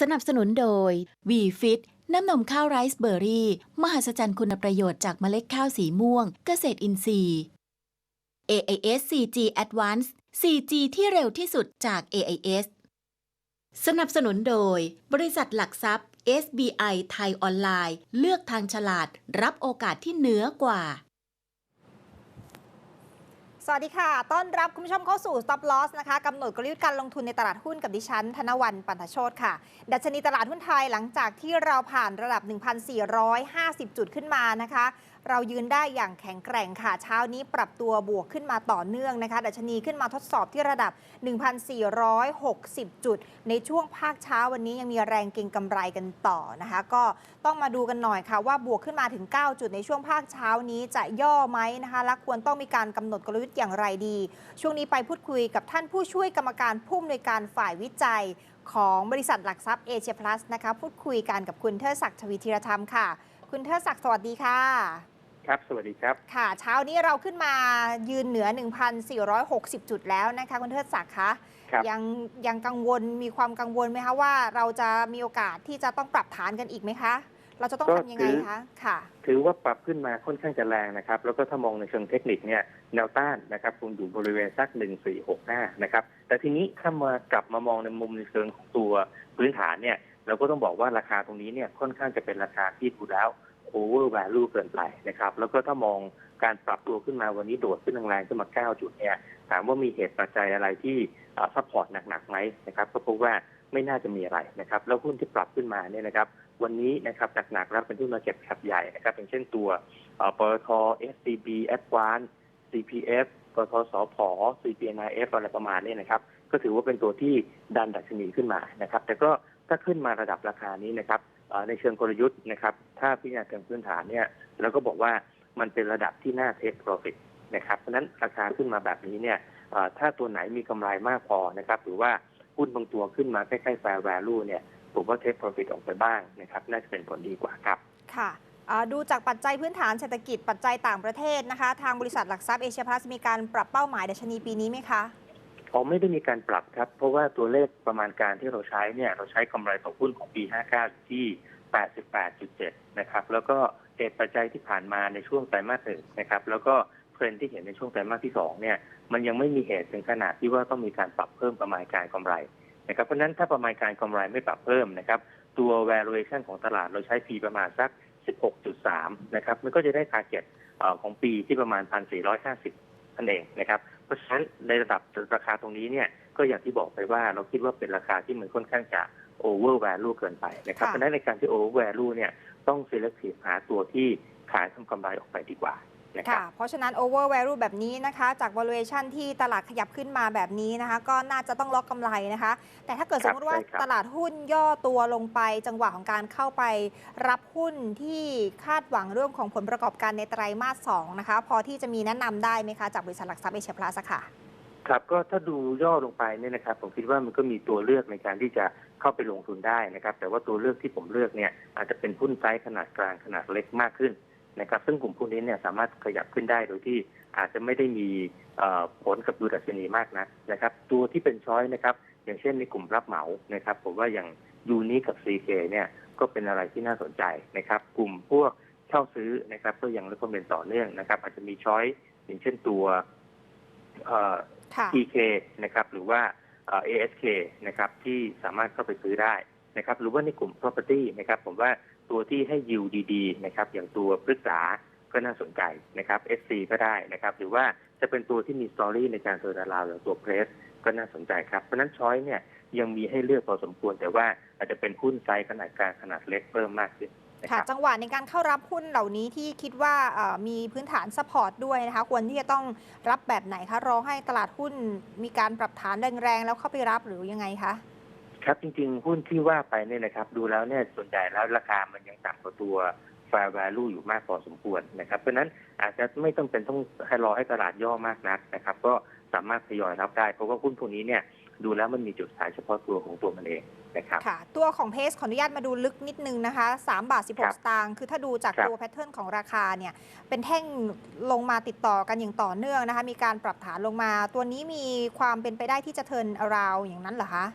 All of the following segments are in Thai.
สนับสนุนโดยวีฟิตน้ำนมข้าวไรซ์เบอร์รี่ มหัศจรรย์คุณประโยชน์จากเมล็ดข้าวสีม่วง เกษตรอินทรีย์ AIS 4G Advanced 4G ที่เร็วที่สุดจาก AIS สนับสนุนโดย บริษัทหลักทรัพย์ SBI ไทยออนไลน์ เลือกทางฉลาด รับโอกาสที่เหนือกว่า สวัสดีค่ะ ต้อนรับคุณผู้ชมเข้าสู่ Stop Loss นะคะกำหนดกลยุทธ์การลงทุนในตลาดหุ้นกับดิฉัน ธนวันปันทโชตค่ะ ดัชนีตลาดหุ้นไทยหลังจากที่เราผ่านระดับ 1,450 จุดขึ้นมานะคะ เรายืนได้อย่างแข็งแกร่งค่ะ เช้านี้ปรับตัวบวกขึ้นมาต่อเนื่องนะคะดัชนีขึ้นมาทดสอบที่ระดับ 1,460 จุด ในช่วงภาคเช้าวันนี้ยังมีแรงเก็งกำไรกันต่อนะคะ ก็ต้องมาดูกันหน่อยค่ะ ว่าบวกขึ้นมาถึง 9 จุดในช่วงภาคเช้านี้จะย่อไหมนะคะและควรต้องมีการกำหนดกลยุทธ์อย่างไรดี ช่วงนี้ไปพูดคุยกับท่านผู้ช่วยกรรมการผู้อำนวยการฝ่ายวิจัยของบริษัทหลักทรัพย์เอเชียพลัสนะคะพูดคุยกันกับคุณเทิดศักดิ์ชวีธีรธรรมค่ะ คุณเทิดศักดิ์สวัสดีค่ะ ครับ สวัสดีครับ ค่ะ เช้านี้เราขึ้นมายืนเหนือ 1,460 จุดแล้วนะคะคุณเทิดศักดิ์คะครับยังยังกังวลมีความกังวลไหมคะว่าเราจะมีโอกาสที่จะต้องปรับฐานกันอีกไหมคะ เราจะต้องก็ทำยังไงถือคะค่ะถือว่าปรับขึ้นมาค่อนข้างจะแรงนะครับ แล้วก็ถ้ามองในเชิงเทคนิคเนี่ยแนวต้านนะครับคงอยู่บริเวณสักหนึ่งสี่หกห้านะครับ แต่ทีนี้ถ้ามากลับมามองในมุมในเชิงของตัวพื้นฐานเนี่ยเราก็ต้องบอกว่าราคาตรงนี้เนี่ยค่อนข้างจะเป็นราคาที่ดูแล้ว โอเวอร์ v วลูเกินไปนะครับ แล้วก็ถ้ามองการปรับตัวขึ้นมาวันนี้โดดขึ้นแรงๆขึ้นมา 9 จุดเนี่ยถามว่ามีเหตุปัจจัยอะไรที่ซัพพอร์ตหนักๆไหมนะครับก็พบว่าไม่น่าจะมีอะไรนะครับ แล้วหุ้นที่ปรับขึ้นมาเนี่ยนะครับ วันนี้นะครับหนักๆแล้วเป็นหุ้นมาเก็ตแคปใหญ่นะครับอย่างเช่นตัวเอ่อปตท SCB Advance CPF ปตทสพ CPNIF อะไรประมาณนี้นะครับ ก็ถือว่าเป็นตัวที่ดันดัชนีขึ้นมานะครับ แต่ก็ถ้าขึ้นมาระดับราคานี้นะครับ ในเชิงกลยุทธ์นะครับ ถ้าพิจารณาเชิงพื้นฐานเนี่ยเราก็บอกว่ามันเป็นระดับที่น่าเทคโปรฟิตนะครับเพราะนั้นราคาขึ้นมาแบบนี้เนี่ยถ้าตัวไหนมีกำไรมากพอนะครับ หรือว่าหุ้นบางตัวขึ้นมาใกล้ๆ fair value เนี่ยผมว่าเทคโปรฟิตออกไปบ้างนะครับ น่าจะเป็นผลดีกว่าครับ ค่ะดูจากปัจจัยพื้นฐานเศรษฐกิจปัจจัยต่างประเทศนะคะ ทางบริษัทหลักทรัพย์เอเชียพลัสมีการปรับเป้าหมายดัชนีปีนี้ไหมคะ อ๋อไม่ได้มีการปรับครับ เพราะว่าตัวเลขประมาณการที่เราใช้เนี่ย เราใช้กำไรต่อหุ้นของปี 59 ที่ 88.7 นะครับ แล้วก็เหตุปัจจัยที่ผ่านมาในช่วงไตรมาสหนึ่งนะครับ แล้วก็เทรนด์ที่เห็นในช่วงไตรมาสที่สองเนี่ย มันยังไม่มีเหตุถึงขนาดที่ว่าต้องมีการปรับเพิ่มประมาณการกำไรนะครับ เพราะฉะนั้นถ้าประมาณการกำไรไม่ปรับเพิ่มนะครับ ตัว valuation ของตลาดเราใช้ P ประมาณสัก 16.3 นะครับ มันก็จะได้ target อ่อของปีที่ประมาณ 1,450นั่นเองนะครับ เพราะฉะนั้นในระดับราคาตรงนี้เนี่ยก็อย่างที่บอกไปว่าเราคิดว่าเป็นราคาที่มันค่อนข้างจะ over value เกินไปนะครับค่ะเพราะฉะนั้นในการที่ over value เนี่ยต้อง selective หาตัวที่ขายทำกำไรออกไปดีกว่า นะครับค่ะเพราะฉะนั้น over value แบบนี้นะคะ จาก valuation ที่ตลาดขยับขึ้นมาแบบนี้นะคะ ก็น่าจะต้องล็อกกำไรนะคะ แต่ถ้าเกิดคสรัมบมติว่าใช่ครับตลาดหุ้นย่อตัวลงไปจังหวะของการเข้าไป รับหุ้นที่คาดหวังเรื่องของผลประกอบการในไตรมาส2นะคะ พอที่จะมีแนะนำได้ไหมคะจากบริษัทหลักทรัพย์เอเชียพลัสค่ะครับก็ถ้าดูย่อลงไปเนี่ยนะครับ ผมคิดว่ามันก็มีตัวเลือกในการที่จะเข้าไปลงทุนได้นะครับ แต่ว่าตัวเลือกที่ผมเลือกเนี่ยอาจจะเป็นหุ้นไซส์ขนาดกลางขนาดเล็กมากขึ้น นะครับซึ่งกลุ่มพวกนี้เนี่ยสามารถขยับขึ้นได้โดยที่อาจจะไม่ได้มีเอ่อผลกับดูดัชนีมากนะนะครับ ตัวที่เป็นช้อยนะครับ อย่างเช่นในกลุ่มรับเหมานะครับ ผมว่าอย่างยูนิกับ CK เนี่ยก็เป็นอะไรที่น่าสนใจนะครับ กลุ่มพวกเช่าซื้อนะครับ ก็ยังรับความเป็นต่อเนื่องนะครับ อาจจะมีช้อยอย่างเช่นตัวเอ่อค่ะ TK นะครับ หรือว่าเอ่อ ASK นะครับที่สามารถเข้าไปซื้อได้นะครับ หรือว่าในกลุ่ม property นะครับ ผมว่า ตัวที่ให้ยิวดีๆนะครับอย่างตัวพฤกษาก็น่าสนใจนะครับ SC ก็ได้นะครับ หรือว่าจะเป็นตัวที่มีสตอรี่ในการเทอร์ราวอย่างตัวเพรสก็น่าสนใจครับ เพราะนั้นช้อยเนี่ยยังมีให้เลือกพอสมควร แต่ว่าอาจจะเป็นหุ้นไซส์ขนาดกลางขนาดเล็กเพิ่มมากขึ้นค่ะจังหวะในการเข้ารับหุ้นเหล่านี้ที่คิดว่ามีพื้นฐานซัพพอร์ตด้วยนะคะ ควรที่จะต้องรับแบบไหนคะรอให้ตลาดหุ้นมีการปรับฐานแรงๆแล้วเข้าไปรับหรือยังไงคะ ครับจริง ๆ หุ้นที่ว่าไปเนี่ยนะครับ ดูแล้วเนี่ยส่วนใหญ่แล้วราคามันยังต่ำกว่าตัว fair value อยู่มากพอสมควรนะครับ เพราะฉะนั้นอาจจะไม่ต้องเป็นต้องให้รอให้ตลาดย่อมากนักนะครับ ก็สามารถทยอยรับได้เพราะว่าหุ้นพวกนี้เนี่ยดูแล้วมันมีจุดขายเฉพาะตัวของตัวมันเองนะครับค่ะ ตัวของเพสขออนุญาตมาดูลึกนิดนึงนะคะ3บาทครั16บสตางค์คือถ้าดูจากครับตัวแพทเทิร์นของราคาเนี่ย เป็นแท่งลงมาติดต่อกันอย่างต่อเนื่องนะคะ มีการปรับฐานลงมา ตัวนี้มีความเป็นไปได้ที่จะเทิร์นอราวอย่างนั้นเหรอคะ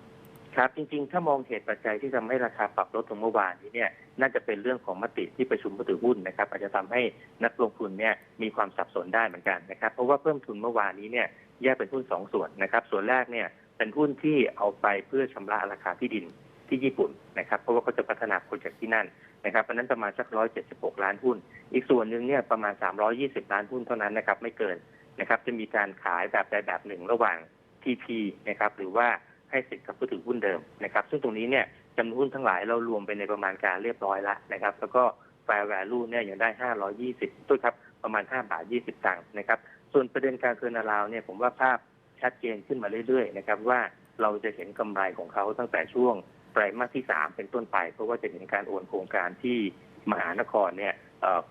ครับจริงๆ ถ้ามองเหตุปัจจัยที่ทำให้ราคาปรับลดลงเมื่อวานนี้เนี่ยน่าจะเป็นเรื่องของมติที่ประชุมผู้ถือหุ้นนะครับอาจจะทำให้นักลงทุนเนี่ยมีความสับสนได้เหมือนกันนะครับเพราะว่าเพิ่มทุนเมื่อวานนี้เนี่ยแยกเป็นหุ้นสองส่วนนะครับส่วนแรกเนี่ยเป็นหุ้นที่เอาไปเพื่อชำระราคาที่ดินที่ญี่ปุ่นนะครับเพราะว่าเขาจะพัฒนาโปรเจกต์ที่นั่นนะครับเพราะฉะนั้นประมาณสักร้อยเจ็ดสิบหกล้านหุ้น อีกส่วนหนึ่งเนี่ยประมาณสามร้อยี่สิบล้านหุ้นเท่านั้นนะครับไม่เกินนะครับจะมีการขายแบบใดแบบหนึ่งระหว่าง TP นะครับหรือว่า ให้สิทธิ์กับผู้ถือหุ้นเดิมนะครับ ซึ่งตรงนี้เนี่ยจำนวนหุ้นทั้งหลายเรารวมไปในประมาณการเรียบร้อยแล้วนะครับ แล้วก็ fair value เนี่ยยังได้ 520ตัวครับประมาณ 5 บาท 20ตังค์นะครับ ส่วนประเด็นการคืนาราวเนี่ยผมว่าภาพชัดเจนขึ้นมาเรื่อยๆนะครับว่าเราจะเห็นกำไรของเขาตั้งแต่ช่วงไตรมาสที่ 3 เป็นต้นไป เพราะว่าจะเห็นการโอนโครงการที่มหานครเนี่ย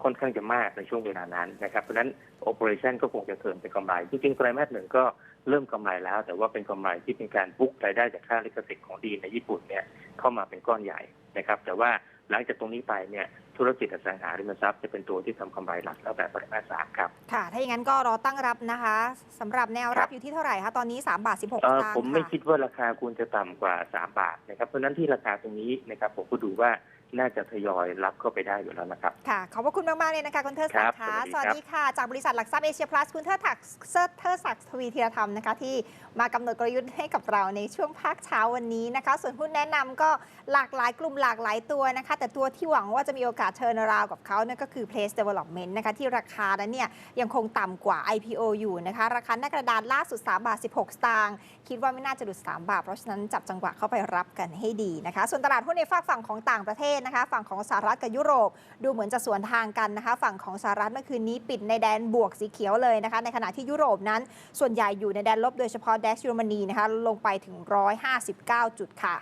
ค่อนข้างจะมากในช่วงเวลานั้นนะครับ เพราะนั้น operation ก็คงจะเทินเป็นกำไรจริงๆไตรมาสหนึ่งก็ เริ่มกำไรแล้ว แต่ว่าเป็นกำไรที่เป็นการบุ๊กรายได้จากค่าลิขสิทธิ์ของดีในญี่ปุ่นเนี่ยเข้ามาเป็นก้อนใหญ่นะครับ แต่ว่าหลังจากตรงนี้ไปเนี่ยธุรกิจอสังหาริมทรัพย์จะเป็นตัวที่ทำกำไรหลักแล้วแต่ไตรมาสสามครับ ค่ะ ถ้าอย่างนั้นก็รอตั้งรับนะคะสำหรับแนวรับครับอยู่ที่เท่าไหร่คะตอนนี้3บาท16สเอ่อตางค์ผมไม่ค่ะคิดว่าราคาควรจะต่ำกว่า 3 บาทนะครับเพราะฉะนั้นที่ราคาตรงนี้นะครับผมก็ดูว่า น่าจะทยอยรับเข้าไปได้อยู่แล้วนะครับ ค่ะ ขอบพระคุณมาก ๆ เลยนะคะคุณเทิดคศัรักบดิ์ค่ะสสวัวัสสดีดีครับค่ะ จากบริษัทหลักทรัพย์เอเชียพลัสคุณเทิดศักดิ์เซิร์ชเทิดศักดิ์ทวีธีรธรรมนะคะ ที่มากำหนดกลยุทธ์ให้กับเราในช่วงภาคเช้าวันนี้นะคะ ส่วนหุ้นแนะนำก็หลากหลายกลุ่มหลากหลายตัวนะคะ แต่ตัวที่หวังว่าจะมีโอกาสเชิญราวกับเขานั่นก็คือ Place Development นะคะที่ราคานั้นเนี่ยยังคงต่ำกว่า IPO อยู่นะคะ ราคาหน้ากระดานล่าสุด3บาท16 สตางค์คิดว่าไม่น่าจะหลุด3บาทเพราะฉะนั้นจับจังหวะเข้าไปรับกันให้ดีนะคะ ส่วนตลาดหุ้นในฝากฝั่งของต่างประเทศนะคะ ฝั่งของสหรัฐกับยุโรป ดูเหมือนจะสวนทางกันนะคะ ฝั่งของสหรัฐเมื่อคืนนี้ปิดในแดนบวกสีเขียวเลยนะคะ ในขณะที่ยุโรปนั้น ส่วนใหญ่อยู่ในแดนลบโดยเฉพาะเดชเยอรมนีนะคะลงไปถึง 159 จุดค่ะ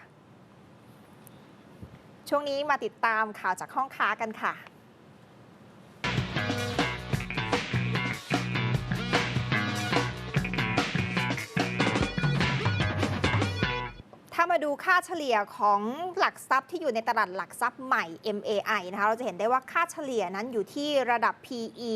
ช่วงนี้มาติดตามข่าวจากห้องค้ากันค่ะ มาดูค่าเฉลี่ยของหลักทรัพย์ที่อยู่ในตลาดหลักทรัพย์ใหม่ MAI นะคะ เราจะเห็นได้ว่าค่าเฉลี่ยนั้นอยู่ที่ระดับ PE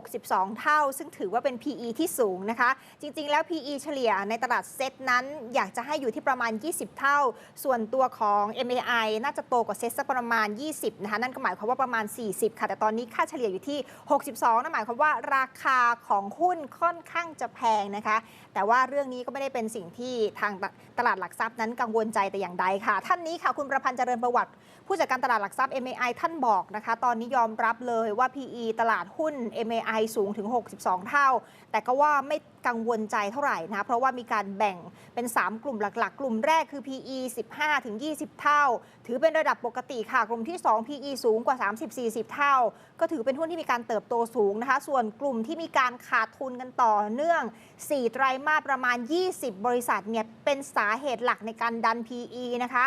62 เท่า ซึ่งถือว่าเป็น PE ที่สูงนะคะ จริง ๆ แล้ว PE เฉลี่ยในตลาดเซตนั้น อยากจะให้อยู่ที่ประมาณ 20 เท่า ส่วนตัวของ MAI น่าจะโตกว่าเซตสักประมาณ 20 นะคะ นั่นก็หมายความว่าประมาณ 40 ค่ะ แต่ตอนนี้ค่าเฉลี่ยอยู่ที่ 62 นั่นหมายความว่าราคาของหุ้นค่อนข้างจะแพงนะคะ แต่ว่าเรื่องนี้ก็ไม่ได้เป็นสิ่งที่ทางตลาดหลักทรัพย์นั้นกังวลใจแต่อย่างใดค่ะ ท่านนี้ค่ะ คุณประพันธ์เจริญประวัติ ผู้จัดการตลาดหลักทรัพย์ MAI ท่านบอกนะคะ ตอนนี้ยอมรับเลยว่า PE ตลาดหุ้น MAI สูงถึง 62 เท่า แต่ก็ว่าไม่ กังวลใจเท่าไหร่นะเพราะว่ามีการแบ่งเป็น 3 กลุ่มหลัก ๆ กลุ่มแรกคือ PE 15 ถึง 20 เท่า ถือเป็นระดับปกติค่ะ กลุ่มที่ 2 PE สูงกว่า 30-40 เท่า ก็ถือเป็นหุ้นที่มีการเติบโตสูงนะคะ ส่วนกลุ่มที่มีการขาดทุนกันต่อเนื่อง 4 ไตรมาสประมาณ 20 บริษัทเนี่ยเป็นสาเหตุหลักในการดัน PE นะคะ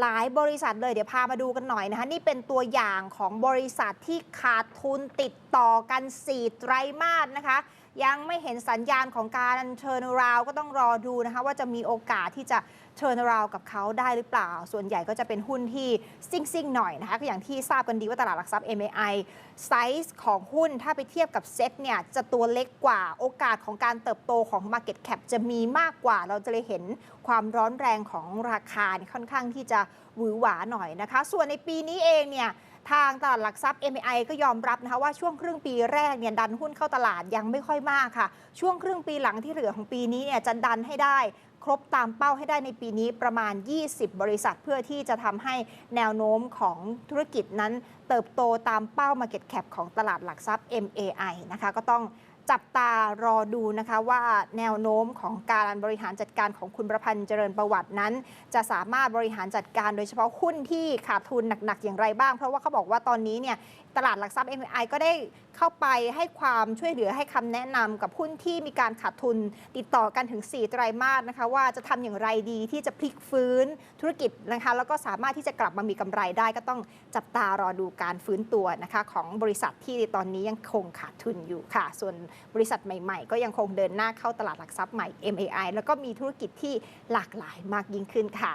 หลายบริษัทเลยเดี๋ยวพามาดูกันหน่อยนะคะ นี่เป็นตัวอย่างของบริษัทที่ขาดทุนติดต่อกัน 4 ไตรมาสนะคะ ยังไม่เห็นสัญญาณของการเชิญราวก็ต้องรอดูนะคะว่าจะมีโอกาสที่จะเชิญราวกับเขาได้หรือเปล่า ส่วนใหญ่ก็จะเป็นหุ้นที่ซิ่งๆหน่อยนะคะก็อย่างที่ทราบกันดีว่าตลาดหลักทรัพย์ MAI ไซส์ของหุ้นถ้าไปเทียบกับเซ็ตเนี่ยจะตัวเล็กกว่าโอกาสของการเติบโตของ Market Cap จะมีมากกว่า เราจะเลยเห็นความร้อนแรงของราคาค่อนข้างที่จะหวือหวาหน่อยนะคะ ส่วนในปีนี้เองเนี่ย ทางตลาดหลักทรัพย์ MAI ก็ยอมรับนะคะว่าช่วงครึ่งปีแรกเนี่ยดันหุ้นเข้าตลาดยังไม่ค่อยมากค่ะ ช่วงครึ่งปีหลังที่เหลือของปีนี้เนี่ยจะดันให้ได้ครบตามเป้าให้ได้ในปีนี้ประมาณ 20 บริษัทเพื่อที่จะทำให้แนวโน้มของธุรกิจนั้น เติบโตตามเป้า Market Cap ของตลาดหลักทรัพย์ MAI นะคะก็ต้อง จับตารอดูนะคะว่าแนวโน้มของการบริหารจัดการของคุณประพันธ์เจริญประวัตินั้น จะสามารถบริหารจัดการโดยเฉพาะหุ้นที่ขาดทุนหนักๆอย่างไรบ้าง เพราะว่าเขาบอกว่าตอนนี้เนี่ย ตลาดหลักทรัพย์ MAI ก็ได้เข้าไปให้ความช่วยเหลือให้คำแนะนำกับหุ้นที่มีการขาดทุนติดต่อกันถึง 4 ไตรมาสนะคะ ว่าจะทำอย่างไรดีที่จะพลิกฟื้นธุรกิจนะคะ แล้วก็สามารถที่จะกลับมามีกำไรได้ ก็ต้องจับตารอดูการฟื้นตัวนะคะ ของบริษัทที่ตอนนี้ยังคงขาดทุนอยู่ค่ะ ส่วนบริษัทใหม่ๆ ก็ยังคงเดินหน้าเข้าตลาดหลักทรัพย์ใหม่ MAI แล้วก็มีธุรกิจที่หลากหลายมากยิ่งขึ้นค่ะ